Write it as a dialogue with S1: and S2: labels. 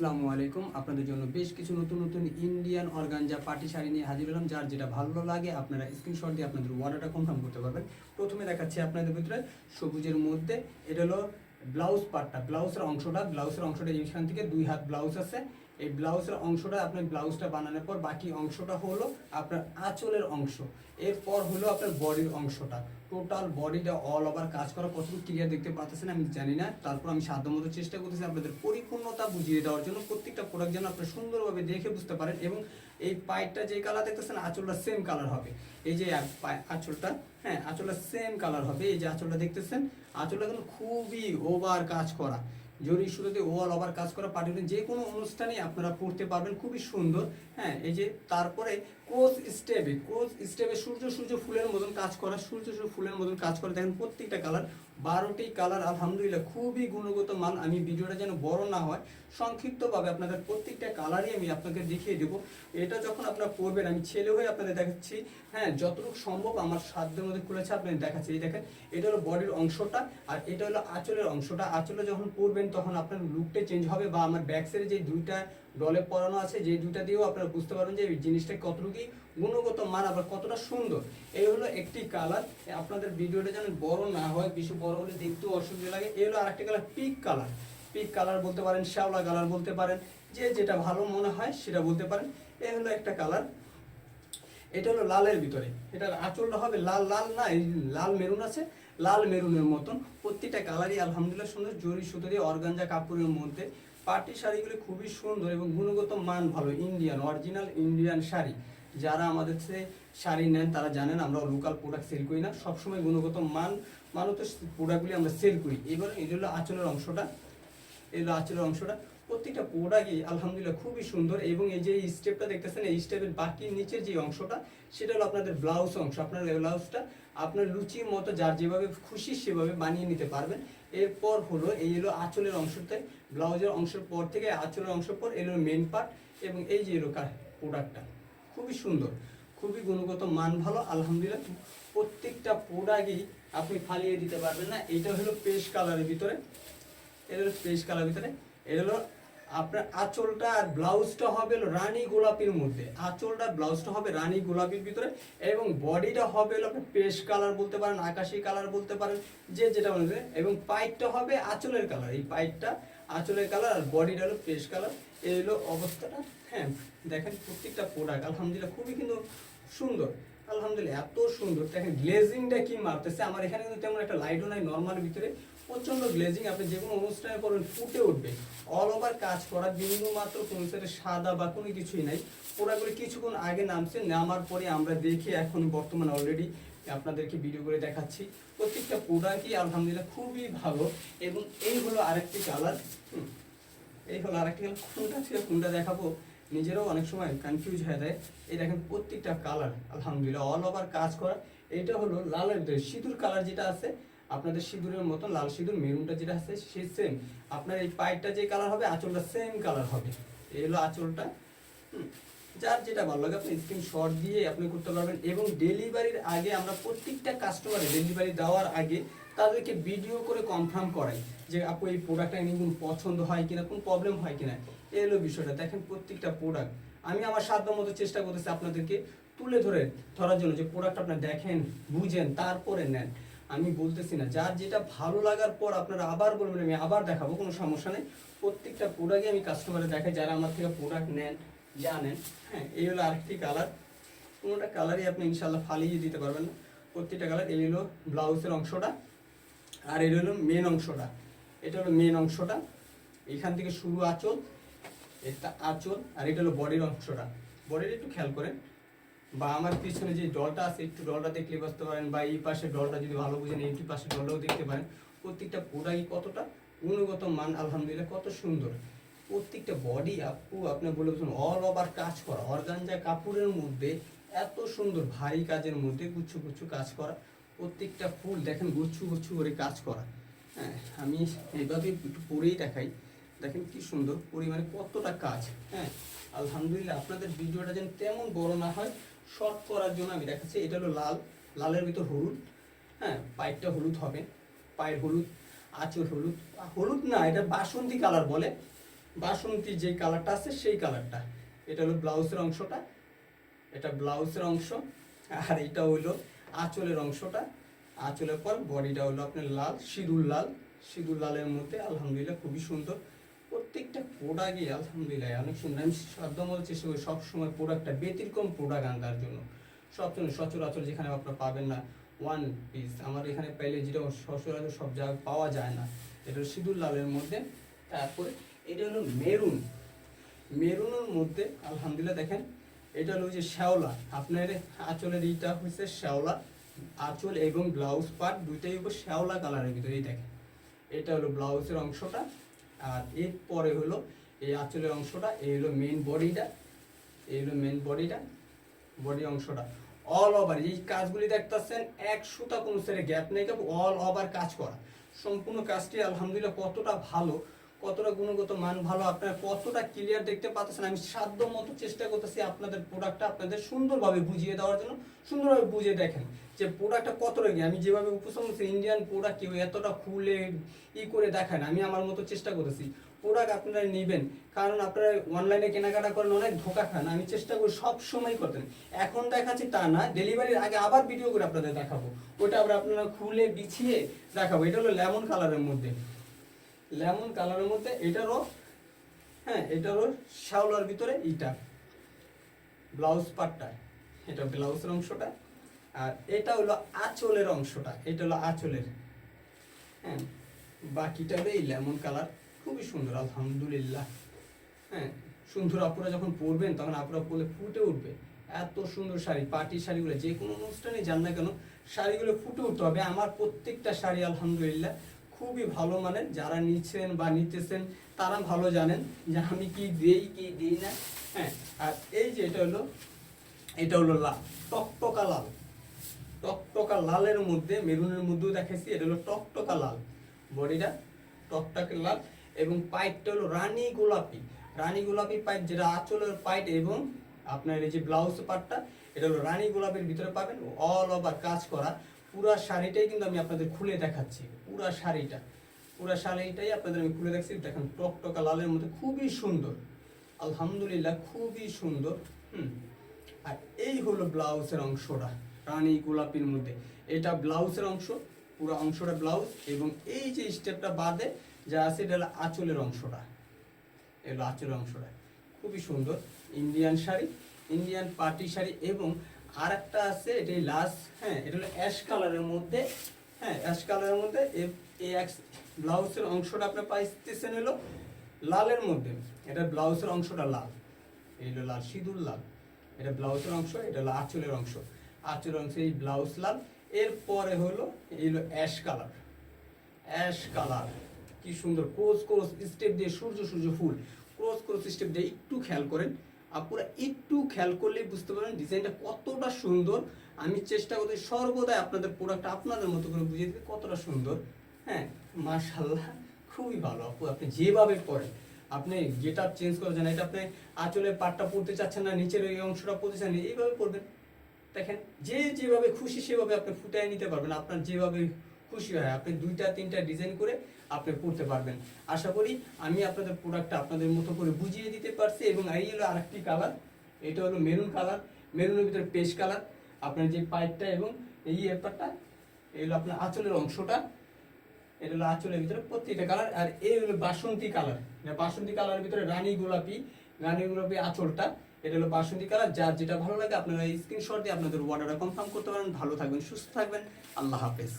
S1: আসসালামু আলাইকুম। আপনাদের জন্য বেশ কিছু নতুন নতুন ইন্ডিয়ান অর্গানজা পার্টি শাড়ি নিয়ে হাজির হলাম, যার যেটা ভালো লাগে, আপনারা স্ক্রিনশট দিয়ে আপনাদের অর্ডারটা কনফার্ম করতে পারবেন। প্রথমে দেখাচ্ছি আপনাদের ভিতরে সবুজের মধ্যে, এটা হলো ব্লাউজ পার্টটা ব্লাউজের অংশটা ব্লাউজের অংশটা এইখান থেকে দুই হাত ব্লাউজ আছে। এই ব্লাউজের অংশটা আপনার ব্লাউজটা বানানোর পর বাকি অংশটা হলো আপনার আঁচলের অংশ। এরপর হলো আপনার বডির অংশটা। টোটাল বডিটা অল ওভার কাজ করা কতটুকু ক্লিয়ার দেখতে পাচ্ছেন আমি জানি না। তারপর আমি সাধ্যমতো চেষ্টা করতেছি আপনাদের পরিপূর্ণতা বুঝিয়ে দেওয়ার জন্য প্রত্যেকটা প্রোডাক্ট যেন আপনারা সুন্দরভাবে দেখে বুঝতে পারেন এবং এই পাইপটা যে কালার দেখতেছেন আঁচলটা সেম কালার হবে। এই যে আঁচলটা হ্যাঁ আঁচলটা সেম কালার হবে। এই যে আঁচলটা দেখতেছেন, আঁচলটা কিন্তু খুবই ওভার কাজ করা। জরি শুরুতে ওয়াল ওভার কাজ করা পার্টি যে কোনো অনুষ্ঠানে আপনারা পড়তে পারবেন, খুবই সুন্দর। হ্যাঁ এই যে তারপরে কোচ স্টেপে কোচ স্টেপে সূর্য সূর্য ফুলের মতন কাজ করা, সূর্য সূর্য ফুলের মতন কাজ করে। দেখেন প্রত্যেকটা কালার বারোটি কালার আলহামদুলিল্লাহ খুবই গুণগত মান। আমি ভিডিওটা যেন বড় না হয়, সংক্ষিপ্তভাবে আপনাদের প্রত্যেকটা কালারই আমি আপনাকে দেখিয়ে দেবো। এটা যখন আপনারা পড়বেন, আমি ছেলে হয়ে আপনাদের দেখাচ্ছি। হ্যাঁ যতটুকু সম্ভব আমার সাধ্যের মধ্যে খুলেছে, আপনাদের দেখাচ্ছি। এই দেখেন, এটা হলো বডির অংশটা আর এটা হলো আঁচলের অংশটা। আঁচলে যখন পরবেন তখন আপনার লুকটা চেঞ্জ হবে বা আমার ব্যাক সাইডে যে দুইটা ডলে পরানো আছে, যে দুইটা দিয়েও আপনারা বুঝতে পারবেন যে জিনিসটা কতটুকু গুণগত মান আবার কতটা সুন্দর। এই হলো একটি কালার আপনাদের ভিডিওটা যেন বড় না হয়, বেশি বড় হলে দেখতেও অসুবিধা লাগে। এই হলো আরেকটি colour pick colour pick colour বলতে পারেন, শ্যাওলা কালার বলতে পারেন, যে যেটা ভালো মনে হয় সেটা বলতে পারেন। এই হলো একটা কালার এটা হলো লালের ভিতরে। এটার আঁচলটা হবে লাল লাল না লাল মেরুন আছে, লাল মেরুনের মতন। প্রত্যেকটা কালারই আলহামদুলিল্লাহ সুন্দর। জরি সুতো দিয়ে অর্গানজা কাপড়ের মধ্যে পার্টি শাড়িগুলি খুবই সুন্দর এবং গুণগত মান ভালো ইন্ডিয়ান অরিজিনাল ইন্ডিয়ান শাড়ি। যারা আমাদের থেকে শাড়ি নেন, তারা জানেন আমরা লোকাল প্রোডাক্ট সেল করি না। সবসময় গুণগত মান, মানত প্রোডাক্টগুলি আমরা সেল করি। এবার এই হলো আঁচলের অংশটা, এই হলো আঁচলের অংশটা। প্রত্যেকটা প্রোডাক্টই আলহামদুলিল্লাহ খুবই সুন্দর এবং এই যে স্টেপটা দেখতেছেন, এই স্টেপের বাকি নিচের যে অংশটা, সেটা হলো আপনাদের ব্লাউজ অংশ। আপনার ব্লাউজটা আপনার লুচির মতো যার যেভাবে খুশি সেভাবে বানিয়ে নিতে পারবেন। এরপর হলো, এই হলো আঁচলের অংশতে ব্লাউজের অংশের পর থেকে আঁচলের অংশের পর এলো মেন পার্ট এবং এই যে এলো প্রোডাক্টটা খুবই সুন্দর, খুবই গুণগত মান ভালো, আলহামদুলিল্লাহ। প্রত্যেকটা প্রোডাক্টই আপনি ফালিয়ে দিতে পারবেন না। এটা হলো পেস্ট কালারের ভিতরে, এটা হলো পেস্ট কালার ভিতরে, এটা হলো আপনার আঁচলটা আর ব্লাউজটা হবে রানী গোলাপির মধ্যে। আঁচলটা, ব্লাউজটা হবে রানী গোলাপির ভিতরে এবং বডিটা হবে হলো আপনি পেশ কালার বলতে পারেন, আকাশি কালার বলতে পারেন, যে যেটা বলবে এবং পাইপটা হবে আঁচলের কালার এই পাইপটা আঁচলের কালার আর বডিটা হলো পেশ কালার এই হলো অবস্থাটা। হ্যাঁ দেখেন প্রত্যেকটা প্রোডাক্ট আলহামদুলিল্লাহ খুবই কিন্তু সুন্দর। আলহামদুলিল্লাহ, এত সুন্দর। দেখেন গ্লেজিংটা কি মারতেছে? আমার এখানে কিন্তু তেমন একটা লাইটও নাই নর্মাল ভিতরে। প্রচণ্ড গ্লেজিং আপনি যে কোনো অনুষ্ঠানে করবেন ফুটে উঠবে। অল ওভার কাজ করা বিন্দু মাত্র কোনো সাদা বা কোনো কিছুই নাই। প্রোডাক্টগুলো কিছুক্ষণ আগে নামছে, নামার পরে আমরা দেখে এখন বর্তমানে অলরেডি আপনাদেরকে ভিডিও করে দেখাচ্ছি। প্রত্যেকটা প্রোডাক্টই আলহামদুলিল্লাহ খুবই ভালো। এবং এই হলো আরেকটি কালার এই হলো আরেকটি কালার কোনটা ছিল, কোনটা দেখাবো? নিজেরাও অনেক সময় কনফিউজ হয়ে যায়। এই দেখেন প্রত্যেকটা কালার আলহামদুলিল্লাহ অল ওভার কাজ করা। এটা হলো লালের সিঁদুর কালার যেটা আছে আপনাদের সিঁদুরের মতো, লাল সিঁদুর, মেরুনটা যেটা আছে সে সেম আপনার এই পাইপটা যে কালার হবে, আঁচলটা সেম কালার হবে। এই হলো আঁচলটা। যার যেটা ভালো লাগে, আপনি স্ক্রিন শট দিয়ে আপনি করতে পারবেন। এবং ডেলিভারির আগে আমরা প্রত্যেকটা কাস্টমারে ডেলিভারি দেওয়ার আগে তাদেরকে ভিডিও করে কনফার্ম করাই যে, আপু, এই প্রোডাক্টটা কোনো পছন্দ হয় কিনা, কোন প্রবলেম হয় কিনা? এই হলো বিষয়টা। দেখেন প্রত্যেকটা প্রোডাক্ট আমি আমার সাধ্য মতো চেষ্টা করতেছি আপনাদেরকে তুলে ধরে ধরার জন্য যে প্রোডাক্ট আপনারা দেখেন, বুঝেন, তারপরে নেন। আমি বলতেছি না। যার যেটা ভালো লাগার পর আপনারা আবার বলবেন, আমি আবার দেখাবো, কোনো সমস্যা নেই। প্রত্যেকটা প্রোডাক্টই আমি কাস্টমারে দেখাই, যারা আমার থেকে প্রোডাক্ট নেন, জানেন হ্যাঁ এই হলো আরেকটি কালার কোনোটা কালারই আপনি ইনশাল্লাহ ফালিয়ে দিতে পারবেন না। প্রত্যেকটা কালার এই হলো ব্লাউজের অংশটা, আর এটা হলো মেন অংশটা। এটা হলো মেন অংশটা। এখান থেকে শুরু আঁচল, এটা আঁচল, আর এটা হলো বডির অংশটা। বডির একটু খেয়াল করেন। বা আমার পিছনে যে ডলটা আছে, একটু ডলটা দেখলে বুঝতে পারেন বা এই পাশে ডলটা যদি ভালো বুঝেন, এই পাশে ডলটাও দেখতে পারেন, প্রত্যেকটা প্রোডাক্টই কতটা গুণগত মান, আলহামদুলিল্লাহ কত সুন্দর। প্রত্যেকটা বডি আপু, আপনি বলে বলছেন অল ওভার কাজ করা, অর্গানজা কাপড়ের মধ্যে এত সুন্দর, ভারী কাজের মধ্যে গুচ্ছ গুচ্ছ কাজ করা, প্রত্যেকটা ফুল দেখেন গুচ্ছু গুচ্ছু করে কাজ করা। হ্যাঁ আমি এইভাবে একটু পরেই দেখাই, দেখেন কি সুন্দর পরিমাণে কতটা কাজ হ্যাঁ। আলহামদুলিল্লাহ, আপনাদের ভিডিওটা যেন তেমন বড় না হয় শর্ট করার জন্য আমি দেখাচ্ছি, এটা হলো লাল। লালের ভিতর হলুদ হ্যাঁ পায়েরটা হলুদ হবে। পায়ের হলুদ, আঁচল হলুদ। হলুদ না, এটা বাসন্তী কালার বলে। বাসন্তী যে কালারটা আছে, সেই কালারটা। এটা হলো ব্লাউজের অংশটা। এটা ব্লাউজের অংশ, আর এটা হলো আঁচলের অংশটা। আঁচলের পর বডিটা হলো আপনার লাল, সিঁদুর লাল। সিঁদুর লালের মধ্যে, আলহামদুলিল্লাহ, খুবই সুন্দর। প্রত্যেকটা প্রোডাক্টই আলহামদুলিল্লাহ, অনেক সুন্দর। আমি শব্দ বলার চেষ্টা করি সবসময় প্রোডাক্টটা ব্যতিক্রম প্রোডাক্ট আনতার জন্য। সবসময় সচরাচর যেখানে আপনারা পাবেন না ওয়ান পিস আমার এখানে পাইলে যেটা সচরাচর সব জায়গায় পাওয়া যায় না, এটা সিঁদুর লালের মধ্যে। তারপরে এটা হলো মেরুন। মেরুনের মধ্যে আলহামদুলিল্লাহ দেখেন, এটা হলো যে শ্যাওলা। আপনার আঁচলের এইটা হচ্ছে শ্যাওলা, আঁচল এবং ব্লাউজ পার্ট দুইটাই উপর শ্যাওলা কালারের ভিতরে, এই দেখেন। এটা হলো ব্লাউজের অংশটা। আর এর পরে হলো এই আঁচলের অংশটা, এই হলো মেন বডিটা এই হলো মেন বডিটা বডি অংশটা। অল ওভার এই কাজগুলি দেখতেছেন, এক সুতা কোনো সেরে গ্যাপ নেই অল ওভার কাজ করা। সম্পূর্ণ কাজটি আলহামদুলিল্লাহ কতটা ভালো কতটা গুণগত মান ভালো, আপনারা কতটা ক্লিয়ার দেখতে পাচ্ছেন, আমি সাধ্য মতো চেষ্টা করতেছি আপনাদের প্রোডাক্টটা আপনাদের সুন্দরভাবে বুঝিয়ে দেওয়ার জন্য। সুন্দরভাবে বুঝিয়ে দেখেন যে প্রোডাক্টটা কতটা কি। আমি যেভাবে উপস্থাপন করছি ইন্ডিয়ান প্রোডাক্ট কেউ এতটা খুলে ই করে দেখান আমি আমার মতো চেষ্টা করতেছি। প্রোডাক্ট আপনারা নেবেন, কারণ আপনারা অনলাইনে কেনাকাটা করেন, অনেক ধোকা খান, আমি চেষ্টা করি সব সময় করতেন। এখন দেখাচ্ছি তা না ডেলিভারির আগে আবার ভিডিও করে আপনাদের দেখাবো। ওটা আবার আপনারা খুলে বিছিয়ে দেখাবো। এটা হলো লেমন কালারের মধ্যে। লেমন কালারের মধ্যে এটারও হ্যাঁ এটারও শ্যাওলার ভিতরে ইটা, ব্লাউজ পার্টটা এটা ব্লাউজের অংশটা, আর এটা হলো আঁচলের অংশটা, এটা হলো আঁচলের হ্যাঁ বাকিটা এই লেমন কালার, খুবই সুন্দর, আলহামদুলিল্লাহ হ্যাঁ সুন্দর আপুরা যখন পরবেন, তখন আপুরা পরলে ফুটে উঠবে, এত সুন্দর শাড়ি, পার্টি শাড়িগুলো, যে কোনো অনুষ্ঠানে যান না কেন, শাড়িগুলো ফুটে উঠতে হবে, আমার প্রত্যেকটা শাড়ি, আলহামদুলিল্লাহ খুবই ভালো মানের, যারা নিচ্ছেন বা নিতেছেন, তারা ভালো জানেন যে আমি কি দিই কি দিই না। হ্যাঁ আর এই যে এটা হলো এটা হলো লাল, টকটকা লাল। টকটকা লালের মধ্যে, মেরুনের মধ্যেও দেখাইছি, এটা হলো টকটকা লাল। বডিটা টকটকে লাল, এবং পাইপটা হলো রানী গোলাপি। রানী গোলাপি পাইপ, যেটা আঁচলের পাইপ এবং আপনার এই যে ব্লাউজ পার্টটা এটা হলো রানী গোলাপের ভিতরে পাবেন অল ওভার কাজ করা। পুরা শাড়িটাই কিন্তু আমি আপনাদের খুলে দেখাচ্ছি। পুরা শাড়িটা। পুরা শাড়িটাই আপনাদের আমি খুলে দেখছি দেখেন, টকটকা লালের মধ্যে খুবই সুন্দর। আলহামদুলিল্লাহ, খুবই সুন্দর। হুম। আর এই হলো ব্লাউজের অংশটা, রানী গোলাপির মধ্যে। এটা ব্লাউজের অংশ, পুরো অংশটা ব্লাউজ এবং এই যে স্টেপটা বাদে যা আছে, এটা হলো আঁচলের অংশটা। এগুলো আঁচলের অংশটা। খুবই সুন্দর। Indian sari, Indian party sari এবং আর একটা আছে, এটা লাস্ট হ্যাঁ এটা হলো অ্যাশ কালারের মধ্যে হ্যাঁ অ্যাশ কালারের মধ্যে এই ব্লাউজের অংশটা আপনি পাইতেছেন হলো লালের মধ্যে। এটা ব্লাউজের অংশটা লাল। এই হলো লাল, সিঁদুর লাল। এটা ব্লাউজের অংশ, এটা হলো আঁচলের অংশ। আঁচলের অংশ, এই ব্লাউজ লাল। এরপরে হলো, এই হলো অ্যাশ কালার অ্যাশ কালার কি সুন্দর ক্রোস ক্রোস স্টেপ দিয়ে সূর্য সূর্য ফুল। ক্রোস ক্রোস স্টেপ দিয়ে একটু খেয়াল করেন। আপনারা একটু খেয়াল করলেই বুঝতে পারবেন ডিজাইনটা কতটা সুন্দর। আমি চেষ্টা করি সর্বদাই আপনাদের প্রোডাক্ট আপনাদের মতো করে বুঝিয়ে দিতে কতটা সুন্দর। হ্যাঁ মাশাল্লাহ খুবই ভালো আপু, আপনি যেভাবে পড়েন আপনি যেটা চেঞ্জ করে যান এটা আপনি আঁচলের পাটটা পড়তে চাচ্ছেন না, নিচের ওই অংশটা পড়তে চান এইভাবে পড়বেন দেখেন, যে যেভাবে খুশি সেভাবে আপনি ফুটায় নিতে পারবেন, আপনার যেভাবে খুশি হয়। আপনি দুইটা, তিনটা ডিজাইন করে আপনি পড়তে পারবেন। আশা করি আমি আপনাদের প্রোডাক্টটা আপনাদের মতো করে বুঝিয়ে দিতে পারছি এবং এই হলো আরেকটি কালার এটা হলো মেরুন কালার মেরুনের ভিতরে পেস্ট কালার আপনার যে পাইপটা এবং এই ব্যাপারটা এই হলো আপনার আঁচলের অংশটা। এটা হলো আঁচলের ভিতরে প্রত্যেকটা কালার আর এই হলো বাসন্তী কালার বাসন্তী কালারের ভিতরে রানী গোলাপি রানী গোলাপি আঁচলটা। এটা হলো বাসন্তী কালার যার যেটা ভালো লাগে আপনারা স্ক্রিনশট দিয়ে আপনাদের অর্ডারটা কনফার্ম করতে পারেন। ভালো থাকবেন, সুস্থ থাকবেন। আল্লাহ হাফেজ।